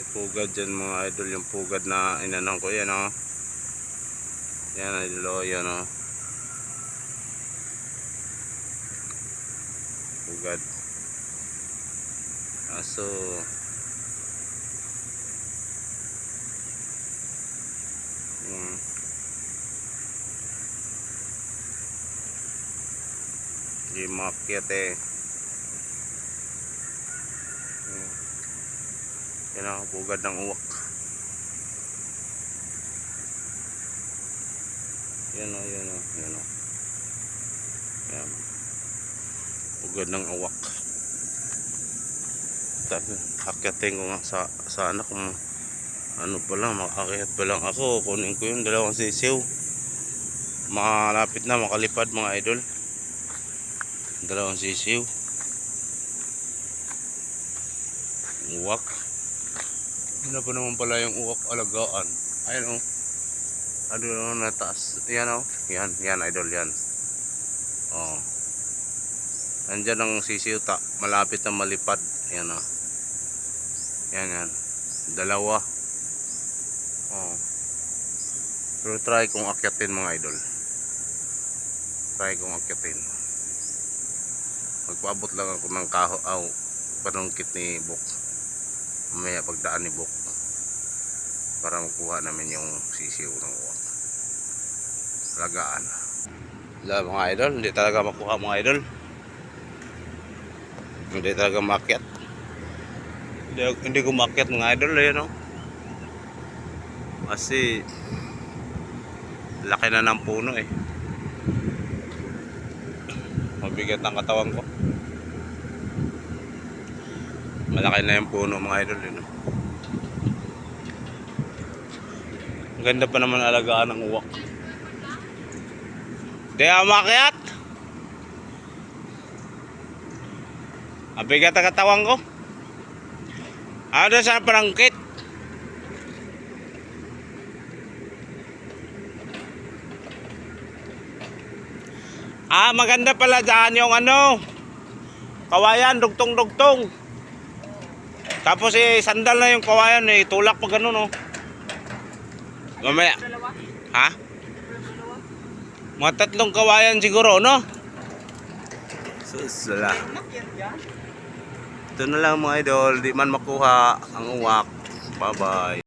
May pugad dyan mga idol. Yung pugad na inanong ko. Yan o. Yan idol o. Yan o. Pugad. Aso. Hmm. Hindi makyat eh. Yan ang pugad ng uwak. Yan o, yan o, yan o. Yan. Pugad ng uwak. Tapos, akyatin ko nga sa, sa anak kung ano pa lang, makakyat pa lang ako. Kunin ko yung dalawang sisiw. Malapit na makalipad mga idol. Dalawang sisiw. Uwak. Ano pa naman pala yung uwak alagaan? Ayun o. Ano naman na taas? Yan o. Yan, yan idol yan. Oh. Nandyan ang sisiw ta. Malapit na malipad. Yan o. Yan yan. Dalawa. Oh. Pero try kong akyatin mga idol. Try kong akyatin. Magpaabot lang ako ng kaho aw panungkit ni Bok. Mamaya pagdaan ni Bok para makuha namin yung sisiw ng uwak. Lagaan. Wala mga idol, hindi talaga makuha mga idol. Hindi talaga makyat. Hindi, hindi ko makyat mga idol, ayun oh. Kasi laki na ng puno eh. Mabigat ang katawan ko. Malaki na yung puno mga idol yun. Ang ganda pa naman alagaan ng uwak. Di ako makyat. Mabigat ang katawan ko. Ano sa parangkit? Ah, maganda pala dyan yung ano. Kawayan, dugtong-dugtong. Tapos eh, sandal na yung kawayan eh. Tulak pa ganun oh. Mamaya. Ha? Mga tatlong kawayan siguro, no? Susula. Ito na lang mga idol. Di man makuha ang uwak. Bye-bye.